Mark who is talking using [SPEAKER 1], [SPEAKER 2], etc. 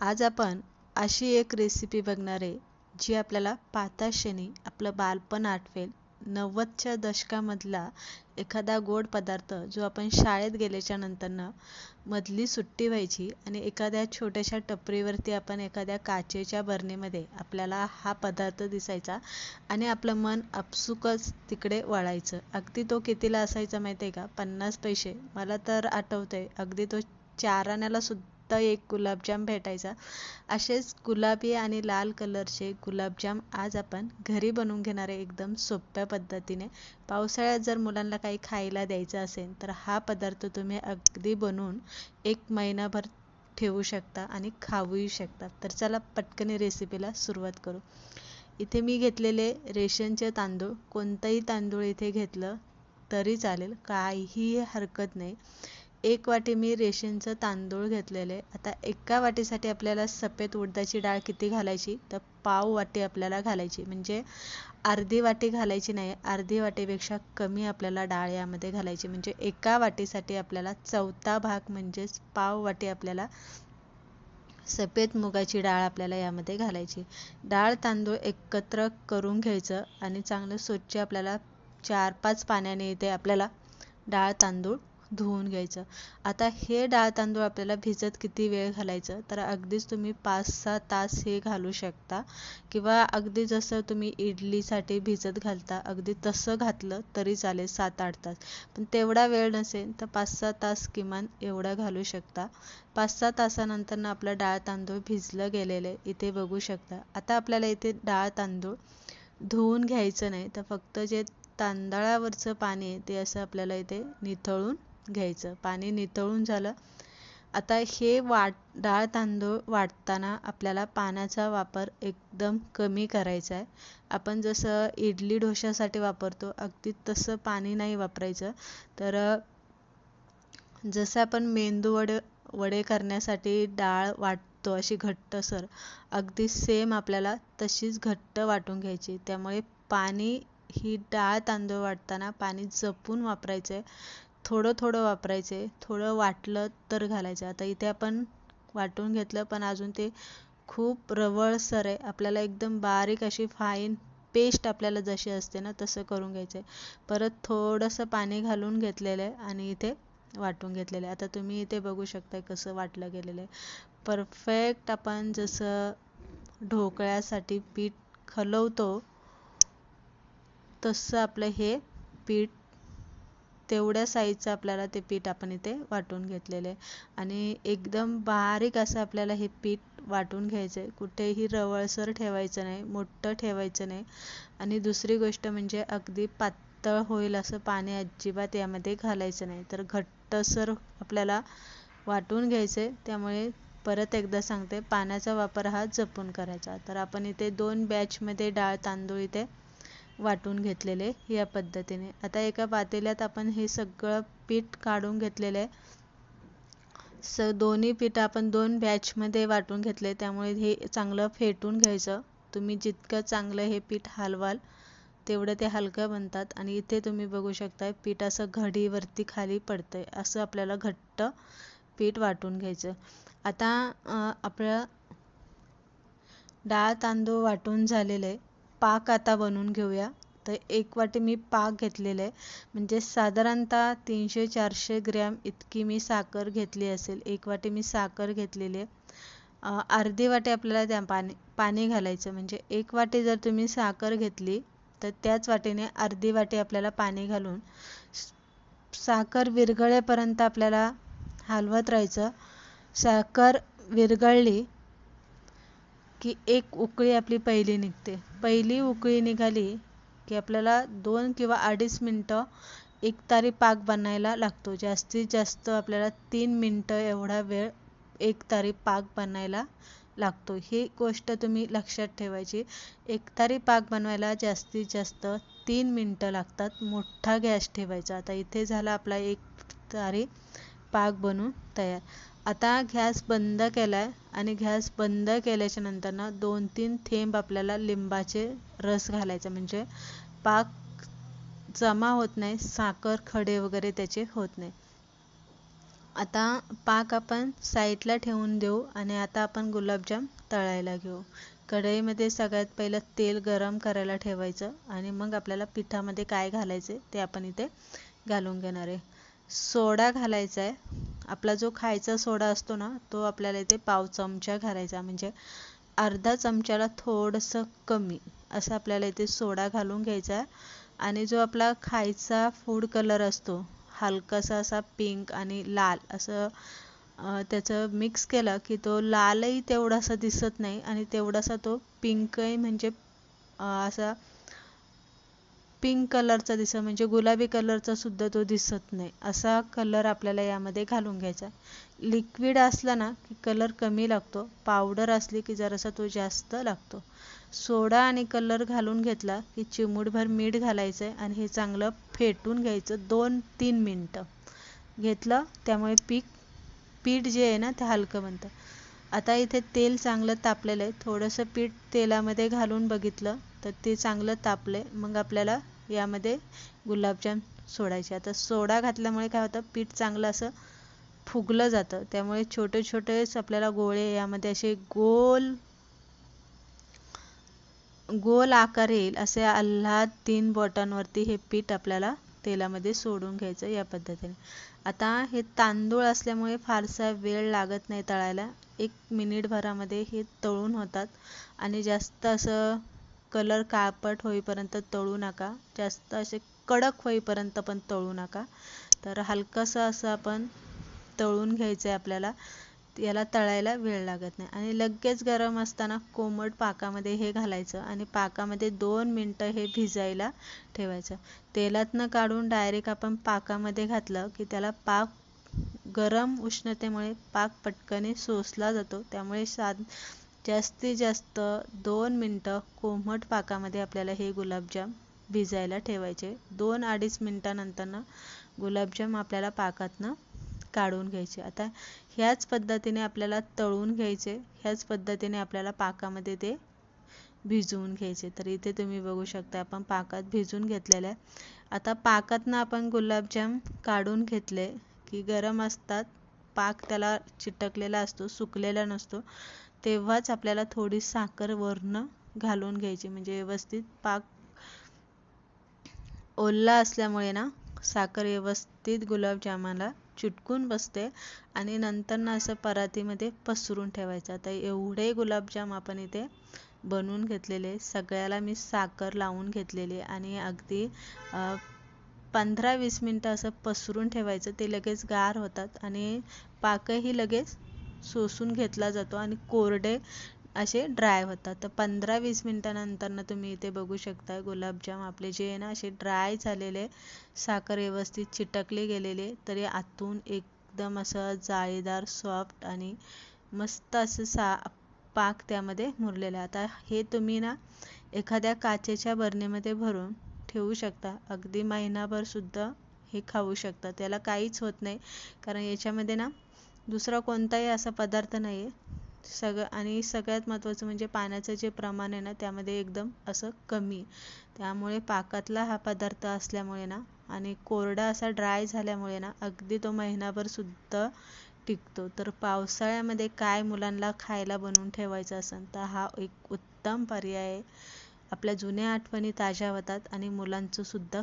[SPEAKER 1] आज आपण अशी एक रेसिपी बघणार आहे जी आपल्याला पाहता आपलं बालपण आठवेल. नव्वदच्या दशकामधला एखादा गोड पदार्थ जो आपण शाळेत गेल्याच्या नंतरनं मधली सुट्टी व्हायची आणि एखाद्या छोट्याशा टपरीवरती आपण एखाद्या काचेच्या बरणीमध्ये आपल्याला हा पदार्थ दिसायचा आणि आपलं मन आपसुकच तिकडे वळायचं. अगदी तो कितीला असायचा माहिती आहे का? पन्नास पैसे. मला तर आठवतंय अगदी तो चार आण्याला सुद्धा फक्त एक गुलाबजाम भेटायचा. असेच गुलाबी आणि लाल कलरचे गुलाबजाम आज आपण घरी बनवून घेणार आहे एकदम सोप्या पद्धतीने. पावसाळ्यात जर मुलांना काही खायला द्यायचं असेल तर हा पदार्थ तुम्ही अगदी बनवून एक महिनाभर ठेवू शकता आणि खाऊही शकता. तर चला पटकन रेसिपीला सुरुवात करू. इथे मी घेतलेले रेशनचे तांदूळ कोणतंही तांदूळ इथे घेतलं तरी चालेल काहीही हरकत नाही. एक वाटी मी रेशनचं तांदूळ घेतलेले. आता एका वाटीसाठी आपल्याला सफेद उडदाची डाळ किती घालायची? तर पाव वाटी आपल्याला घालायची. म्हणजे अर्धी वाटी घालायची नाही अर्धी वाटीपेक्षा कमी आपल्याला डाळ यामध्ये घालायची. म्हणजे एका वाटीसाठी आपल्याला चौथा भाग म्हणजेच पाव वाटी आपल्याला सफेद मुगाची डाळ आपल्याला यामध्ये घालायची. डाळ तांदूळ एकत्र करून घ्यायचं आणि चांगलं स्वच्छ आपल्याला चार पाच पाण्याने इथे आपल्याला डाळ तांदूळ धुवून घ्यायचं. आता हे डाळ तांदूळ आपल्याला भिजत किती वेळ घालायचं? तर अगदीच तुम्ही पाच सहा तास हे घालू शकता. किंवा अगदी जसं तुम्ही इडलीसाठी भिजत घालता अगदी तसं घातलं तरी चालेल सात आठ तास. पण तेवढा वेळ नसेल तर पाच सहा तास किमान एवढा घालू शकता. पाच सहा तासानंतर आपलं डाळ तांदूळ भिजलं गेलेलं इथे बघू शकता. आता आपल्याला इथे डाळ तांदूळ धुवून घ्यायचं नाही. तर फक्त जे तांदळावरचं पाणी आहे ते असं आपल्याला इथे निथळून घ्यायचं. पाणी नितळून झालं. आता हे वाट डाळ तांदूळ वाटताना आपल्याला पाण्याचा वापर एकदम कमी करायचा आहे. आपण जसं इडली डोश्यासाठी वापरतो अगदी तसं पाणी नाही वापरायचं. तर जसं आपण मेंदू वडे वडे करण्यासाठी डाळ वाटतो अशी घट्टसर अगदी सेम आपल्याला तशीच घट्ट वाटून घ्यायची. त्यामुळे पाणी ही डाळ तांदूळ वाटताना पाणी जपून वापरायचं आहे थोडं थोडं वापरायचे. थोडं वाटलं तर घालायचं. आता इथे आपण वाटून घेतलं पण अजून ते खूप रवळसर आहे. आपल्याला एकदम बारीक अशी फाईन पेस्ट आपल्याला जशी असते ना तसं करून घ्यायचं आहे परत थोडंसं पाणी घालून घेतलेलं आहे आणि इथे वाटून घेतलेलं आहे. आता तुम्ही इथे बघू शकता कसं वाटलं गेलेलं आहे. परफेक्ट आपण जसं ढोकळ्यासाठी पीठ खलवतो तसं आपलं हे पीठ तेवढ्या साईजचं आपल्याला ते पीठ आपण इथे वाटून घेतलेलं. आहे आणि एकदम बारीक असं आपल्याला हे पीठ वाटून घ्यायचं आहे कुठेही रवळसर ठेवायचं नाही मोठं ठेवायचं नाही. आणि दुसरी गोष्ट म्हणजे अगदी पातळ होईल असं पाणी अजिबात यामध्ये घालायचं नाही. तर घट्टसर आपल्याला वाटून घ्यायचं आहे त्यामुळे परत एकदा सांगते पाण्याचा वापर हा जपून करायचा. तर आपण इथे दोन बॅचमध्ये डाळ तांदूळ इथे वाटून घेतलेले या पद्धतीने. आता एका पातेल्यात आपण हे सगळं पीठ काढून घेतलेलं आहे. स दोन्ही पीठ आपण दोन बॅचमध्ये वाटून घेतले. त्यामुळे हे चांगलं फेटून घ्यायचं. तुम्ही जितकं चांगलं हे पीठ हलवाल तेवढं ते हलकं बनतात. आणि इथे तुम्ही बघू शकता पीठ असं घडीवरती खाली पडतंय. असं आपल्याला घट्ट पीठ वाटून घ्यायचं. आता आपलं डाळ तांदूळ वाटून झालेलं आहे. पाक आता बनवून घेऊया. तर एक वाटी मी पाक घेतलेलं आहे. म्हणजे साधारणतः तीनशे चारशे ग्रॅम इतकी मी साखर घेतली असेल. एक वाटी मी साखर घेतलेली आहे. अर्धी वाटी आपल्याला त्या पाणी पाणी घालायचं. म्हणजे एक वाटी जर तुम्ही साखर घेतली तर त्याच वाटीने अर्धी वाटी आपल्याला पाणी घालून साखर विरघळेपर्यंत आपल्याला हलवत राहायचं. साखर विरघळली की एक उकळी आपली पहिली निघते. पहिली उकळी निघाली की आपल्याला दोन किंवा अडीच मिनटं एक तारी पाक बनायला लागतो. जास्तीत जास्त आपल्याला तीन मिनटं एवढा वेळ एक तारी पाक बनायला लागतो. ही गोष्ट तुम्ही लक्षात ठेवायची. एक तारी पाक बनवायला जास्तीत जास्त तीन मिनटं लागतात. मोठा गॅस ठेवायचा. आता इथे झाला आपला एक तारी पाक बनून तयार. आता गॅस बंद केला आहे आणि गॅस बंद केल्याच्या नंतरनं दोन तीन थेंब आपल्याला लिंबाचे रस घालायचा. म्हणजे पाक जमा होत नाही साखर खडे वगैरे त्याचे होत नाही. आता पाक आपण साईडला ठेवून देऊ आणि आता आपण गुलाबजाम तळायला घेऊ. कढईमध्ये सगळ्यात पहिलं तेल गरम करायला ठेवायचं आणि मग आपल्याला पिठामध्ये काय घालायचे ते आपण इथे घालून घेणार आहे. सोडा घालायचा आहे. आपला जो खायचा सोडा असतो ना तो आपल्याला इथे पाव चमचा घालायचा. म्हणजे अर्धा चमच्याला थोडंसं कमी असं आपल्याला इथे सोडा घालून घ्यायचा आहे. आणि जो आपला खायचा फूड कलर असतो हलकासा असा पिंक आणि लाल असं त्याचं मिक्स केलं की तो लालही तेवढासा दिसत नाही आणि तेवढासा तो पिंकही म्हणजे असा पिंक कलरचा दिसत म्हणजे गुलाबी कलरचा सुद्धा तो दिसत नाही. असा कलर आपल्याला यामध्ये घालून घ्यायचा लिक्विड असला ना की कलर कमी लागतो. पावडर असली की जरासा तो जास्त लागतो. सोडा आणि कलर घालून घेतला की चिमूटभर मीठ घालायचं आहे आणि हे चांगलं फेटून घ्यायचं दोन तीन मिनटं. घेतलं त्यामुळे पीक पीठ जे आहे ना ते हलकं बनतं. आता इथे तेल चांगलं तापलेलं आहे. थोडंसं पीठ तेलामध्ये घालून बघितलं. तर ते चांगलं तापले मग आपल्याला यामध्ये गुलाबजाम सोडायचे. आता सोडा घातल्यामुळे काय होतं पीठ चांगलं असं फुगलं जातं. त्यामुळे छोटे छोटेच आपल्याला गोळे यामध्ये असे गोल गोल आकार येईल असे आल्हाद तीन बोटांवरती हे पीठ आपल्याला तेलामध्ये सोडून घ्यायचं या पद्धतीने. आता हे तांदूळ असल्यामुळे फारसा वेळ लागत नाही तळायला. एक मिनिटभरामध्ये हे तळून होतात. आणि जास्त असं कलर काळपट होईपर्यंत तळू नका. जास्त असे कडक होईपर्यंत पण तळू नका. तर हलकंसं असं आपण तळून घ्यायचं आहे आपल्याला. याला तळायला वेळ लागत नाही. आणि लगेच गरम असताना कोमट पाकामध्ये हे घालायचं आणि पाकामध्ये दोन मिनटं हे भिजायला ठेवायचं. तेलातनं काढून डायरेक्ट आपण पाकामध्ये घातलं की त्याला पाक गरम उष्णतेमुळे पाक पटकने सोसला जातो. त्यामुळे साध जास्तीत जास्त दोन मिनटं कोमट पाकामध्ये आपल्याला हे गुलाबजाम भिजायला ठेवायचे. दोन अडीच मिनटानंतरनं गुलाबजाम आपल्याला पाकातनं काढून घ्यायचे. आता ह्याच पद्धतीने आपल्याला तळून घ्यायचे. ह्याच पद्धतीने आपल्याला पाकामध्ये ते भिजवून घ्यायचे. तर इथे तुम्ही बघू शकता आपण पाकात भिजून घेतलेलं आहे आता पाकातनं आपण गुलाबजाम काढून घेतले की गरम असतात. पाक त्याला चिटकलेला असतो सुकलेला नसतो तेव्हाच आपल्याला थोडी साखर वरनं घालून घ्यायची. म्हणजे व्यवस्थित पाक ओल्ला असल्यामुळे ना साखर व्यवस्थित गुलाबजामाला चिटकून बसते आणि नंतर ना असं परातीमध्ये पसरून ठेवायचं. आता एवढे गुलाबजाम आपण इथे बनवून घेतलेले सगळ्याला मी साखर लावून घेतलेली आणि अगदी पंधरा वीस मिनटं असं पसरून ठेवायचं ते लगेच गार होतात आणि पाकही लगेच सोसून घेतला जातो आणि कोरडे असे ड्राय होतात. तर पंधरा वीस मिनटानंतरनं तुम्ही इथे बघू शकता गुलाबजाम आपले जे आहे ना असे ड्राय झालेले साखर व्यवस्थित चिटकले गेलेले तरी आतून एकदम असं जाळीदार सॉफ्ट आणि मस्त असं सा पाक त्यामध्ये मुरलेला आता हे तुम्ही ना एखाद्या काचेच्या बरणीमध्ये भरून ठेवू शकता. अगदी महिनाभर सुद्धा हे खाऊ शकता. त्याला काहीच होत नाही. कारण याच्यामध्ये ना दुसरा कोणताही असा पदार्थ नाही आहे सगळं आणि सगळ्यात महत्त्वाचं म्हणजे पाण्याचं जे प्रमाण आहे ना त्यामध्ये एकदम असं कमी. त्यामुळे पाकातला हा पदार्थ असल्यामुळे ना आणि कोरडा असा ड्राय झाल्यामुळे ना अगदी तो महिनाभर सुद्धा टिकतो. तर पावसाळ्यामध्ये काय मुलांना खायला बनवून ठेवायचं असेल तर हा एक उत्तम पर्याय आहे. आपल्या जुन्या आठवणी ताज्या होतात आणि मुलांचं सुद्धा